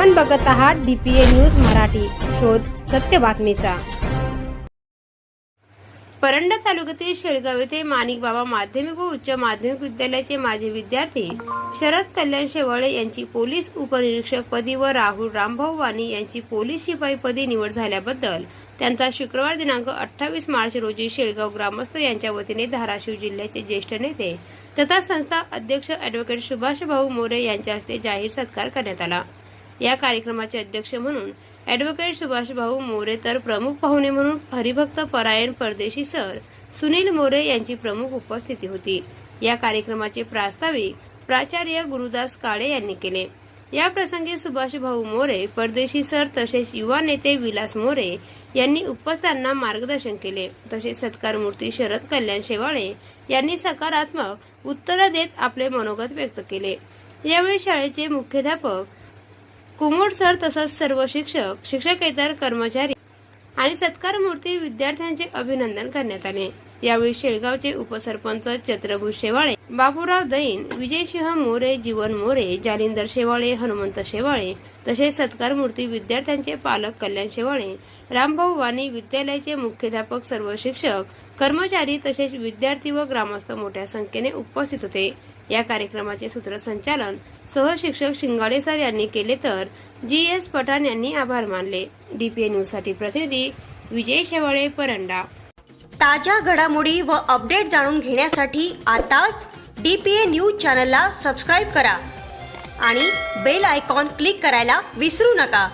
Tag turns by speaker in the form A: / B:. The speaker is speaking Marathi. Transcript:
A: आपण बघत आहात डीपीए न्यूज मराठी. शोध सत्य बातमीचा. परंडा तालुक्यातील शेळगाव येथे माणिक बाबा माध्यमिक व उच्च माध्यमिक विद्यालयाचे माजी विद्यार्थी शरद कल्याण शेवाळे यांची पोलीस उपनिरीक्षक पदी व राहुल रामभाऊ वाणी यांची पोलीस शिपाई पदी निवड झाल्याबद्दल त्यांचा शुक्रवार दिनांक अठ्ठावीस मार्च रोजी शेळगाव ग्रामस्थ यांच्या वतीने धाराशिव जिल्ह्याचे ज्येष्ठ नेते तथा संस्था अध्यक्ष अॅडव्होकेट सुभाष भाऊ मोरे यांच्या हस्ते जाहीर सत्कार करण्यात आला. या कार्यक्रमाचे अध्यक्ष म्हणून ॲडव्होकेट सुभाषभाऊ मोरे तर प्रमुख पाहुणे म्हणून हरिभक्त परायण परदेशी सर सुनील मोरे यांची प्रमुख उपस्थिती होती. या कार्यक्रमाचे प्रास्ताविक प्राचार्य गुरुदास काळे यांनी केले. या प्रसंगी सुभाषभाऊ मोरे परदेशी सर तसेच युवा नेते विलास मोरे यांनी उपस्थितांना मार्गदर्शन केले. तसेच सत्कारमूर्ती शरद कल्याण शेवाळे यांनी सकारात्मक उत्तर देत आपले मनोगत व्यक्त केले. यावेळी शाळेचे मुख्याध्यापक कुमोड सर तसंच सर्व शिक्षक शिक्षकेतर कर्मचारी आणि सत्कार मूर्ती विद्यार्थ्यांचे अभिनंदन करण्यात आले. यावेळी शेळगावचे उपसरपंच चंद्रभू शेवाळे बापूराव दैन विजयसिंह मोरे जीवन मोरे जालिंदर शेवाळे हनुमंत शेवाळे तसेच सत्कार मूर्ती विद्यार्थ्यांचे पालक कल्याण शेवाळे रामभाऊ वाणी विद्यालयाचे मुख्याध्यापक सर्व शिक्षक कर्मचारी तसेच विद्यार्थी व ग्रामस्थ मोठ्या संख्येने उपस्थित होते. या कार्यक्रमाचे सूत्रसंचालन सहशिक्षक शिंगाडे सर यांनी केले तर जी एस पठाण यांनी आभार मानले. डीपीए न्यूजसाठी प्रतिनिधी विजय शेवाळे परंडा.
B: ताज्या घडामोडी व अपडेट जाणून घेण्यासाठी आताच डी पी ए न्यूज चॅनलला सबस्क्राईब करा आणि बेल आयकॉन क्लिक करायला विसरू नका.